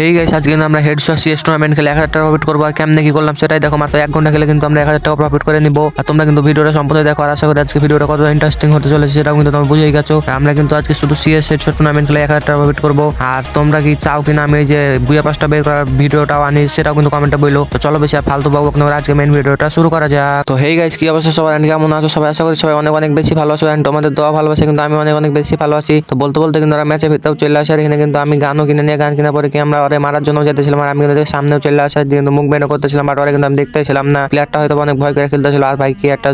Hey guys আজকে কিন্তু আমরা হেডশট সিএস টুর্নামেন্ট খেলে এক হাজার টাকা প্রফিট করব। আর কেমনে কি করলাম সেটাই দেখো, মাত্র এক ঘণ্টা খেলে কিন্তু আমরা এক হাজার টাকা প্রফিট করে নিবো। আর তোমরা কিন্তু ভিডিওটা সম্পূর্ণ দেখো, আর আশা করি আজকে ভিডিওটা কত ইন্টারেস্টিং হতে চলেছে সেটাও কিন্তু তোমরা বুঝেই গেছো। আমরা কিন্তু আজকে শুধু সিএস হেডশট টুর্নামেন্ট খেলে এক হাজার টাকা প্রফিট করব। আর তোমরা কি চাও কিনা আমি যে বুয়া পাঁচটা বের করার ভিডিওটাও আনি, সেটাও কিন্তু কমেন্টে বলল তো চলো বেশি ফালতু না করে আজকে মেন ভিডিওটা শুরু করা যাক। তো হেই গাইস কি অবস্থা সবাই and কেমন আছো সবাই? আশা করি সবাই অনেক অনেক বেশি ভালো আছো। And তোমাদের দোয়া ভালোবাসে কিন্তু আমি অনেক অনেক বেশি ভালো আছি। তো বলতে বলতে কিন্তু ওরা ম্যাচে ভিতরেও চলে আসে। আর এখানে কিন্তু আমি গানও কিনে নিয়ে, গান কিনা পরে কি আমরা ওরে মারার জন্য যেতেছিলাম আর আমি কিন্তু সামনেও চলে আসার কিন্তু মুখ বেনো করতেছিলাম বাট ওরা কিন্তু আমি দেখতেছিলাম না। প্লেয়ারটা হয়তো অনেক ভয় করে খেলতেছিল আর ভাই কি একটা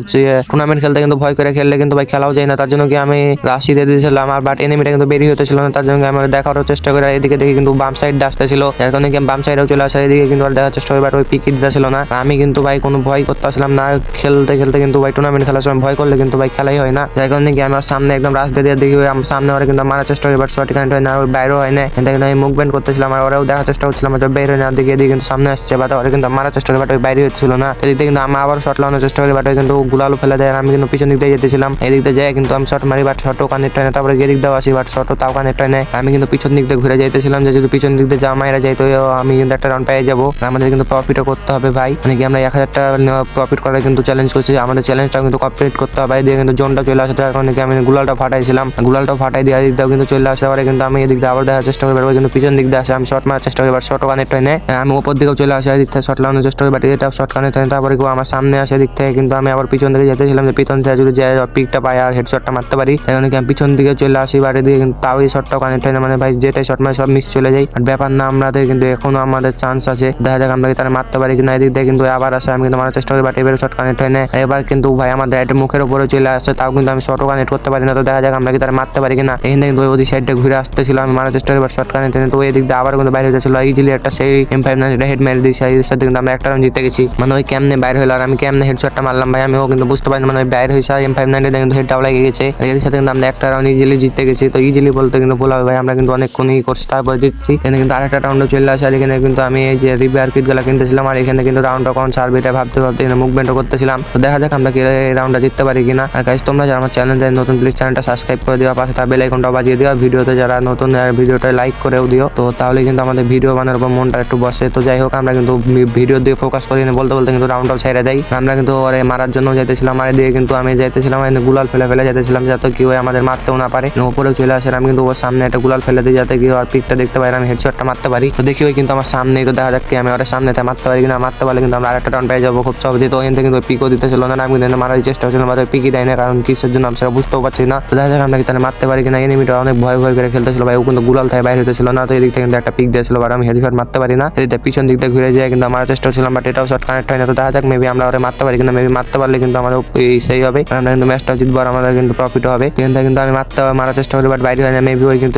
টুর্নামেন্ট খেলতে কিন্তু ভয় করে খেললে কিন্তু ভাই খেলাও যায় না, তার জন্য কি আমি রাশি দিয়ে দিয়েছিলাম, আর বাট এনিমিটা কিন্তু বেরিয়ে হতেছিল না, তার জন্য আমি দেখারও চেষ্টা করে, আর এদিকে দেখি কিন্তু বাম সাইড আসতেছিল, যার কারণে কি বাম সাইডেও চলে আসা, এদিকে কিন্তু আর দেখার চেষ্টা করি বাট ওই পিকি দিতেছিল না আমি কিন্তু ভাই কোনো ভয় করতেছিলাম না, খেলতে খেলতে কিন্তু ভাই টুর্নামেন্ট খেলার সময় ভয় করলে কিন্তু ভাই খেলাই হয় না, যার কারণে কি আমার সামনে একদম রাস্তা দিয়ে দেখি সামনে ওরা কিন্তু মারার চেষ্টা করি বাট শর্ট কারেন্ট হয় না বাইরেও হয় না কিন্তু আমি ব্যান্ড করতেছিলাম, আর ওরাও দেখার চেষ্টা করছিলাম যে বের হয় না দিকে এদিকে কিন্তু সামনে আসছে, বাট ওরা কিন্তু মারার চেষ্টা করে, বাট ওই বাইরে হচ্ছিল না। এদিক কিন্তু আমি আবার শর্ট লাগানোর চেষ্টা করি, বাট ওই কিন্তু গুলালো ফেলে দেয় আমি কিন্তু পিছন দিক দিয়ে যেতেছিলাম। এদিক দিয়ে যাই কিন্তু আমি শর্ট মারি, বাট শর্টও কানেক্ট হয় না তারপরে এদিক দিয়েও আসি, বাট শর্টও তাও কানেক্ট হয় না আমি কিন্তু পিছন দিক দিয়ে ঘুরে যাইতেছিলাম, যে যদি পিছন দিক দিয়ে যা মায়েরা যাইতো আমি কিন্তু একটা রাউন্ড পেয়ে যাব। আমাদের কিন্তু প্রফিটও করতে হবে ভাই। মানে কি আমরা এক হাজার টাকা প্রফিট করার কিন্তু চ্যালেঞ্জ করছি, আমাদের চ্যালেঞ্জটা কিন্তু কমপ্লিট করতে হবে। দিয়ে কিন্তু জোনটা চলে আসে তার কারণে আমি গুলালটা ফাটাইছিলাম। গুলালটা ফাটাই দিয়ে এদিক দিয়েও কিন্তু চলে আসে পরে কিন্তু আমি এদিক দিয়ে আবার দেখার চেষ্টা করি, বাট ওই কিন্তু পিছন দিক দিয়ে আসে, আমি শর্ট মারার চেষ্টা করি বাট শর্টও কানেক্ট হয় না আমি উপর দিকেও চলে আসে, এদিক থেকে শর্ট লাগানোর চেষ্টা করি বাট এটা শর্ট কানেক্ট হয় তারপরে কেউ আমার সামনে আসে দিক থেকে, কিন্তু আমি আবার পিছন দিকে যেতেছিলাম যে পিছন থেকে যদি যাই পিকটা পাই আর হেডশটটা মারতে পারি। তাই জন্য কি আমি পিছন দিকে চলে আসি বাড়ি দিকে কিন্তু তাও এই শটটাও কানেক্ট হয় না মানে ভাই যেটাই শর্ট মানে সব মিস চলে যায়। আর ব্যাপার না আমাদের কিন্তু এখনও আমাদের চান্স আছে, দেখা যাক আমরা কি তারা মারতে পারি কিনা, এদিক দিয়ে কিন্তু আবার আসে, আমি কিন্তু মারার চেষ্টা করি বাট এবারে শর্ট কানেক্ট হয় না এবার কিন্তু ভাই আমাদের একটা মুখের উপরে চলে আসে, তাও কিন্তু আমি শটও কানেক্ট করতে পারি না, তো দেখা যাক আমরা কি তারা মারতে পারি কিনা। এখান থেকে ওই সাইডটা ঘুরে আসতেছিল, আমি মারার চেষ্টা করি বাট শট কানেক্ট হয় না তো ওই দিক দিয়ে আবার কিন্তু বাইরে হতেছিল ইজিলি একটা সেই এম ফাইভ নাইন হেড মেরে দিয়েছি। এর সাথে কিন্তু আমরা একটা রাউন্ড জিতে গেছি। মানে ওই কেমনে বাইরে হলো আর আমি কেমনে হেডশটটা মারলাম ভাই? আমিও কিন্তু বুঝতে পারি না মানে ওই বাইরে হয়েছে এম ফাইভ নাইন কিন্তু হেড হেডটাও লেগে গেছে। এর সাথে কিন্তু আমরা একটা রাউন্ড ইজিলি জিতে গেছি। তো ইজিলি বলতে কিন্তু বলা হবে ভাই, আমরা কিন্তু অনেকক্ষণই করছি, তারপর জিতছি। এখানে কিন্তু আরেকটা রাউন্ডও চলে আসে, আর এখানে কিন্তু আমি এই যে রিভিয়ার কিটগুলো কিনতেছিলাম, আর এখানে কিন্তু রাউন্ডটা কখন ছাড়বে এটা ভাবতে ভাবতে এখানে মুভমেন্টও করতেছিলাম। তো দেখা যাক আমরা কি এই রাউন্ডটা জিততে পারি কিনা। আর গাইজ তোমরা যারা আমার চ্যানেল দেয় নতুন প্লিজ চ্যানেলটা সাবস্ক্রাইব করে দেওয়া পাশে তার বেল আইকনটা বাজিয়ে দেওয়া ভিডিওতে যারা নতুন ভিডিওটা লাইক করেও দিও। তো তাহলে কিন্তু আমাদের ভিডিও বানানোর পর মনটা একটু বসে। তো যাই হোক, আমরা কিন্তু ভিডিও দিয়ে ফোকাস করি না, বলতে বলতে কিন্তু রাউন্ডটাও ছেড়ে দেয় আমরা কিন্তু ওরে মারার জন্য যাইতেছিলাম আর দিয়ে কিন্তু আমি যাইতেছিলাম গুলাল ফেলে ফেলে যেতেছিলাম যাতে কি ওই আমাদের মারতেও না পারে। উপরেও চলে আসে, আমি কিন্তু ওর সামনে একটা গুলাল ফেলে দিই, যাতে কি আর পিকটা দেখতে পাই আর আমি হেডশটটা মারতে পারি। তো দেখি ওই কিন্তু আমার সামনেই তো দেখা যাক কি আমি ওর সামনে মারতে পারি কিনা, মারতে পারলে কিন্তু আমরা আরেকটা রাউন্ড পেয়ে যাব খুব সহজে তো ওখান থেকে কিন্তু পিকও দিতে ছিল না, আমি কিন্তু মারার চেষ্টা করছিলাম বাট পিকই দেয় না, কারণ কিসের জন্য আমি সেটা বুঝতেও পারছি না। তো দেখা যাক আমরা কি তাহলে মারতে পারি কিনা এনিমিটা অনেক ভয় ভয় করে খেলতেছিল, ভাই, ও কিন্তু গুলাল থেকে বাইরে হতেছিল না, তো এদিক থেকে কিন্তু একটা পিক দিয়েছিল বাট আমি হেডশট মারতে পারি না। এদিকে পিছন দিক দিয়ে ঘুরে যায়, কিন্তু আমার চেষ্টা করছিলাম বাট এটাও শট কানেক্ট হয় না তো দেখা যাক মেবি আমরা ওরা মারতে পারি কিনা মেবি মারতে পারলে কিন্তু আমাদের সেই হবে। আমরা কিন্তু ম্যাচটা জিতবো আমাদের কিন্তু প্রফিট হবে। থেকে কিন্তু আমি মারতে, মারার চেষ্টা করি বাট বাইরে হয় না। মেবি ওই কিন্তু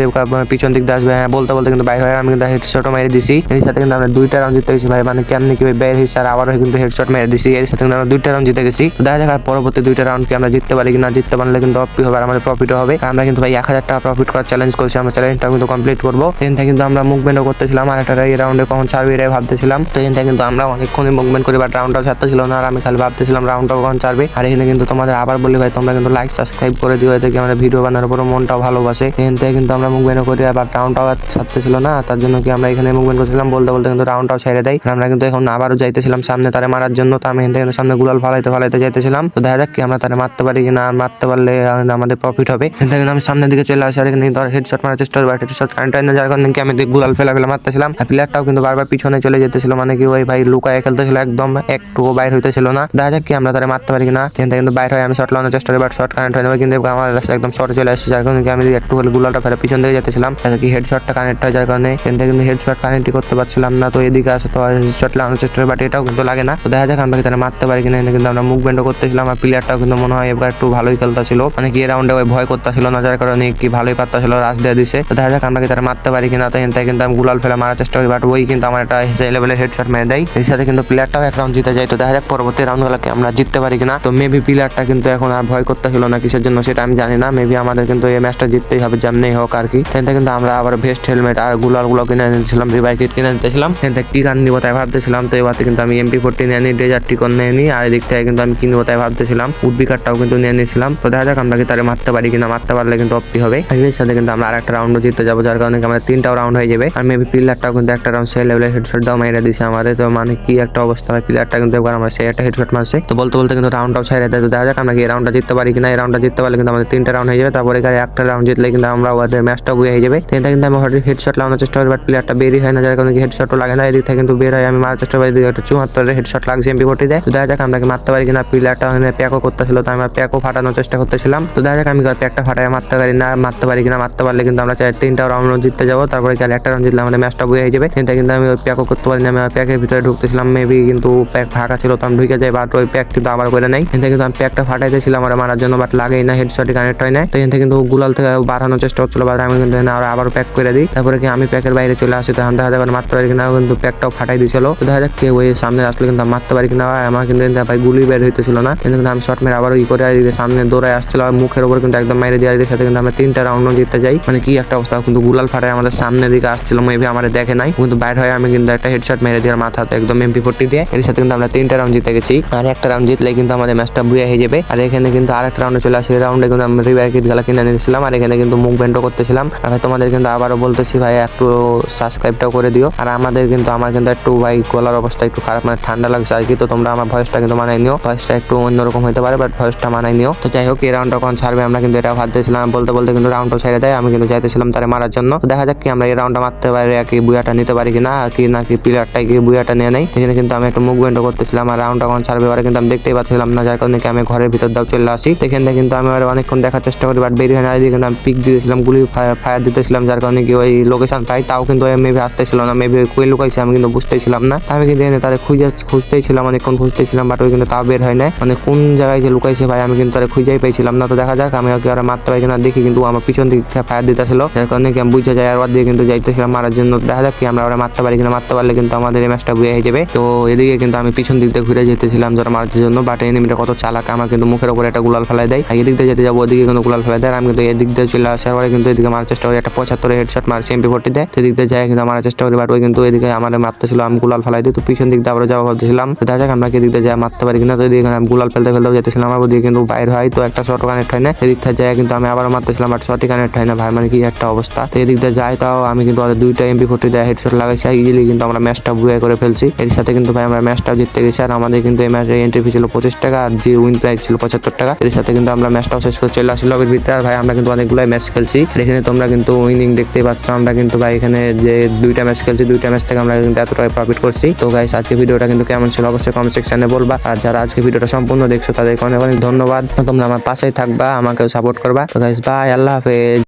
পিছন দিক দিয়ে আসবে। হ্যাঁ বলতে বলতে কিন্তু বাইরে হয় আমি কিন্তু হেডশটও মেরে দিছি। এর সাথে কিন্তু আমরা দুইটা রাউন্ড জিতে গেছি, ভাই। মানে কেমনি কি বের হয়েছে আর আবারও কিন্তু হেডশট মেরে দিছি। এর সাথে কিন্তু আমরা দুইটা রাউন্ড জিতে গেছি। দেখা যাক পরবর্তী দুইটা রাউন্ড কি আমরা জিততে পারি কিনা জিততে পারলে কিন্তু অপি হবে আর আমাদের প্রফিটও হবে। আমরা কিন্তু, ভাই, এক হাজার টাকা প্রফিট করার চ্যালেঞ্জ করছি। আমরা চ্যালেঞ্জটা কিন্তু কমপ্লিট করব। কিন্তু আমরা মুভমেন্টও করতেছিলাম আর একটা এই রাউন্ডে কখন ছাড়বে এটাই ভাবতেছিলাম। তো এখান কিন্তু আমরা অনেকক্ষণই মুভমেন্ট করি বাট রাউন্ডটাও ছাড়তেছিল না আর আমি খালি ভাবতেছিলাম রাউন্ডটাও কখন ছাড়বে। আর এখানে কিন্তু তোমাদের আবার বলি ভাই, তোমরা কিন্তু লাইক সাবস্ক্রাইব করে দিও, এতে কি আমাদের ভিডিও বানানোর উপর মনটাও ভালোবাসে। এখান থেকে কিন্তু আমরা মুভমেন্টও করি আবার রাউন্ডটাও ছাড়তেছিল না, তার জন্য কি আমরা এখানে মুভমেন্ট করছিলাম, বলতে বলতে কিন্তু রাউন্ডটাও ছেড়ে দেয়। আমরা কিন্তু এখন আবারও যাইতেছিলাম সামনে তারে মারার জন্য, তো আমি এখান সামনে গুলাল ফালাইতে ফালাইতে যাইতেছিলাম। তো দেখা যাক কি আমরা তারে মারতে পারি কিনা, আর মারতে পারলে আমাদের প্রফিট হবে। এখান থেকে আমি সামনের দিকে চলে আসি, আর এখানে হেডশট মারার চেষ্টা করি হেডশট কারেন্ট না যার কারণে কি আমি গুলাল ফেলা ফেলা মারতেছিলাম। প্লেয়ারটাও কিন্তু বারবার পিছনে চলে যেতেছিল মানে কি ওই ভাই লুকায় খেলতেছিল একদম, একটুও বাইর হইতেছিল না। দেখা যাক কি আমরা তারে মারতে পারি কিনা। থেকে কিন্তু বাইর হয়, আমি শর্ট লাগানোর চেষ্টা করি বাট শর্ট কারেন্ট হয় না কিন্তু আমার একদম শর্ট চলে আসছে যার কারণে আমি একটু হলে গুলালটা ফেলে পিছন দিকে যেতেছিলাম। কি হেডশটটা কানেক্ট হয়, যার কারণে থেকে কিন্তু হেডশট কানেক্ট করতে পারছিলাম না। তো এদিকে আসে তো হেডশট লাগানোর চেষ্টা করি বাট এটাও কিন্তু লাগে না। তো দেখা যাক আমরা কি তারা মারতে পারি কিনা কিন্তু আমরা মুভমেন্টও করতেছিলাম, আর প্লেয়ারটাও কিন্তু মনে হয় এবার একটু ভালোই খেলতেছিল। মানে কি রাউন্ডে ওই ভয় করতেছিল না, যার কারণে কি ভালোই পারতেছিল রাশ দিয়ে দিছে। তো দেখা যাক আমরা কি তারা মারতে পারি কিনা, তো এখান থেকে কিন্তু আমি গুলাল ফেলে মারার চেষ্টা করি বাট ওই কিন্তু আমার একটা সেই লেভেলের হেডশট মেরে দেয়। এর সাথে কিন্তু প্লেয়ারটাও এক রাউন্ড জিতে যায়। তো দেখা যাক পরবর্তী রাউন্ডগুলোকে আমরা জিততে পারি কিনা। তো মেবি প্লেয়ারটা কিন্তু এখন আর ভয় করতেছিল না কিসের জন্য সেটা আমি জানি না। মেবি আমাদের কিন্তু এই ম্যাচটা জিততেই হবে যেমনি হোক আর কি। থেকে কিন্তু আমরা আবার ভেস্ট হেলমেট আর গুলালগুলো কিনে নিয়েছিলাম রিভাই কিট কিনে নিতেছিলাম সেখান থেকে টিকান নিব তাই ভাবতেছিলাম। তো এবার কিন্তু আমি এমপি ফোরটি নিয়ে নিই ডেজার টিকন নিয়ে নিই আর এদিক থেকে কিন্তু আমি কিনবো তাই ভাবতেছিলাম। উডবি কার্ডটাও কিন্তু নিয়ে নিয়েছিলাম। তো দেখা যাক আমরা কি তারে মারতে পারি কিনা। মারতে পারলে কিন্তু অপি হবে। আর এর সাথে কিন্তু আমরা আরেকটা রাউন্ডও জিততে যাব, যার কারণে কি আমাদের তিনটাও রাউন্ড হয়ে যাবে। আমি মেবি প্লেয়ারটাও কিন্তু একটা রাউন্ড সেই লেভেলের হেডশট দাও মেরে দিছে আমাদের তো মানে কি একটা অবস্থা হয়? প্লেয়ারটা কিন্তু একবার আমার সেই একটা হেডশট মারছে। তো বলতে বলতে কিন্তু রাউন্ডটাও ছেড়ে দেয়। তো দেখা যাক আমরা কি রাউন্ডটা জিততে পারি কিনা। এই রাউন্ডটা জিততে পারলে কিন্তু আমাদের তিনটা রাউন্ড হয়ে যাবে। তারপরে এখানে একটা রাউন্ড জিতলে কিন্তু আমরা ওদের ম্যাচটা বুয়ে হয়ে যাবে। এটা কিন্তু আমি হঠাৎ হেডশট লাগানোর চেষ্টা করি বাট প্লেয়ারটা বেরই হয় না। যার কারণে হেডশটও লাগে না। এদিক থেকে কিন্তু বের হয়। আমি মারার চেষ্টা করি। এদিকে একটা চুয়াত্তরের হেডশট লাগছে এমপি ফোর্টি দেয় তো দেখা যাক আমরা কি মারতে পারি কিনা। প্লেয়ারটা ওখানে প্যাকও করতেছিল। তো আমরা প্যাকও ফাটানোর চেষ্টা করতেছিলাম। তো দেখা যাক আমি প্যাকটা ফাটাই মারতে পারি না মারতে পারি কিনা। মারতে পারলে কিন্তু আমরা তিনটা রাউন্ড জিততে যাব। তারপরে একটা রাউন্ড জিতলে আমাদের ম্যাচটা বয়ে যাবে। কিন্তু কিন্তু আমি ওই প্যাকও করতে পারি না আমি প্যাকের ভিতরে ঢুকতেছিলাম। মেবি কিন্তু প্যাক ফাঁকা ছিল তো আমি ঢুকে যাই বাট ওই প্যাক কিন্তু আবার করে নাই। কিন্তু কিন্তু আমি প্যাকটা ফাটাইতেছিলাম আমার মারার জন্য বাট লাগেই না হেডশটে কানেক্ট হয় না তো এখান থেকে কিন্তু গুলাল থেকে বাড়ানোর চেষ্টা হচ্ছিল বাট আমি কিন্তু না আবার প্যাক করে দিই। তারপরে কি আমি প্যাকের বাইরে চলে আসি, তখন দেখা যাবে মারতে পারি কিনা কিন্তু প্যাকটাও ফাটাই দিয়েছিল। তো দেখা যাক কেউ ওই সামনে আসলে কিন্তু মারতে পারি কিনা আমার কিন্তু ভাই গুলি বের হইতেছিল না। কিন্তু আমি শর্ট মেরে আবার ই করে সামনে দৌড়ায় আসছিল, আর মুখের উপর কিন্তু একদম মেরে দিয়ে সাথে কিন্তু আমরা তিনটা রাউন্ড জিততে যাই। মানে কি একটা অবস্থা, কিন্তু গুলাল ফাটায় আমাদের সামনের দিকে আসছিল মেবি আমার দেখে নাই। কিন্তু বাইর হয়ে, আমি কিন্তু একটা হেডশট মেরে দিয়ে মাথাতে একদম এমপি ফোর্টি দিয়ে, এর সাথে কিন্তু আমরা তিনটা রাউন্ড জিতে গেছি। আর একটা রাউন্ড জিতলে কিন্তু আমাদের ম্যাচটা বুয়ে হয়ে যাবে। আর এখানে কিন্তু আরেকটা রাউন্ডে চলে আসে রাউন্ডে কিন্তু আমরা রিভার কিট গেলা কিনে নিয়েছিলাম। আর এখানে কিন্তু মুখ ব্যান্ডও করতেছিলাম। আর তোমাদের কিন্তু আবারও বলতেছি ভাই, একটু সাবস্ক্রাইবটাও করে দিও। আর আমাদের কিন্তু, আমার কিন্তু একটু ভাই, গলার অবস্থা একটু খারাপ মানে ঠান্ডা লাগছে। আর কি তো তোমরা আমার ভয়েসটা কিন্তু মানাই নিও। ভয়েসটা একটু অন্যরকম হতে পারে বাট ভয়েসটা মানাই নিও। তো যাই হোক, এই রাউন্ডটা কখন ছাড়বে, আমরা কিন্তু এটা ভাবতেছিলাম। বলতে বলতে কিন্তু রাউন্ডটা ছেড়ে দেয়, আমি কিন্তু যাইতেছিলাম তারে মারার জন্য। দেখা যাক কি আমরা এই রাউন্ডটা মারতে পারি আর কি বুয়াটা নিতে পারি কিনা, কি নাকি প্লেয়ারটাই কি বুয়াটা নিয়ে নেই। সেখানে কিন্তু আমি একটু মুভমেন্ট করতেছিলাম আর রাউন্ডটা কখন ছাড়বে এবারে কিন্তু আমি দেখতেই পাচ্ছিলাম না, যার কারণে আমি ঘরের ভিতর দাও চলে আসি। সেখান থেকে কিন্তু আমি আর অনেকক্ষণ দেখার চেষ্টা করি বাট বেরিয়ে না কিন্তু আমি পিক দিয়েছিলাম গুলি ফায়ার দিতেছিলাম, যার কারণে কি ওই লোকেশন পাই, তাও কিন্তু মেবি আসতেছিল না মেবি কই লুকাইছে আমি কিন্তু বুঝতেছিলাম না। আমি কিন্তু এনে তারে খুঁজে খুঁজতেই ছিলাম অনেকক্ষণ খুঁজতেই ছিলাম বাট ওই কিন্তু তাও বের হয় নাই। মানে কোন জায়গায় যে লুকাইছে ভাই, আমি কিন্তু তারে খুঁজেই পাইছিলাম না। তো দেখা যাক, আমি ওকে আর মারতে পারি কিনা, দেখি কিন্তু আমার পিছন দিক ফায়ার দিতেছিল, যার কারণে আমি বুঝে যাই, আর ওর দিয়ে কিন্তু যাইতেছিলাম মারার জন্য দেখা যাক কি আমরা ওরা মারতে পারি কিনা। মারতে পারলে কিন্তু আমাদের এই ম্যাচটা বুয়ে হয়ে যাবে। তো এদিকে কিন্তু আমি পিছন দিক দিয়ে ঘুরে যেতেছিলাম যারা মারার জন্য বাট এনিমিটা কত চালাক, আমার কিন্তু মুখের উপরে একটা গুলাল ফেলাই দেয়। এদিক দিয়ে যেতে যাব, ওদিকে কিন্তু গুলাল ফেলাই দেয়। আমি কিন্তু এদিক দিয়ে চলে আসার পরে কিন্তু এদিকে মারার চেষ্টা করি। একটা পঁচাত্তর হেডশট মারছি এমপি ফোর্টি দেয় সেদিক দিয়ে যাই কিন্তু মারার চেষ্টা করি বাট ওই কিন্তু এদিকে আমার মারতেছিল, আমি গুলাল ফেলাই দিই। তো পিছন দিক দিয়ে আবার যাওয়া ভাবতেছিলাম। তো দেখা যাক আমরা কি দিক দিয়ে যাই মারতে পারি কিনা। তো এদিকে আমি গুলাল ফেলতে ফেলতে যেতেছিলাম আমার ওদিকে কিন্তু বাইর হয়। তো একটা শর্ট কানেক্ট হয় না। এদিক থেকে যায় কিন্তু আমি আবারও মারতেছিলাম বাট শর্টই কানেক্ট হয় না। ভাই মানে কি একটা অবস্থা। তো এদিক দিয়ে যাই তাও আমি কিন্তু ওদের দুইটা এমপি ফোর্টি দেয় হেডশট লাগাইছি ইজিলি কিন্তু আমরা ম্যাচটা বুয়ে করে ফেলছি। এর সাথে কিন্তু ভাই আমরা ম্যাচটাও জিততে গেছি, আর আমাদের কিন্তু এই ম্যাচের এন্ট্রি ফি ছিল পঁচিশ টাকা, আর যে উইন প্রাইস ছিল পঁচাত্তর টাকা। এর সাথে কিন্তু আমরা ম্যাচটাও শেষ করে চলে আসি লবির ভিতরে, আর ভাই আমরা কিন্তু অনেকগুলো ম্যাচ খেলছি। এখানে তোমরা কিন্তু উইনিং দেখতেই পাচ্ছ, আমরা কিন্তু ভাই এখানে যে দুইটা ম্যাচ খেলছি, দুইটা ম্যাচ থেকে আমরা কিন্তু এতটাই প্রফিট করছি। তো গাইস আজকে ভিডিওটা কিন্তু কেমন ছিল অবশ্যই কমেন্ট সেকশনে বলবা। আর যারা আজকে ভিডিওটা সম্পূর্ণ দেখছ, তাদেরকে অনেক অনেক ধন্যবাদ। তোমরা আমার পাশেই থাকবা, আমাকেও সাপোর্ট করবা। তো গাইস বাই আল্লাহ হাফেজ।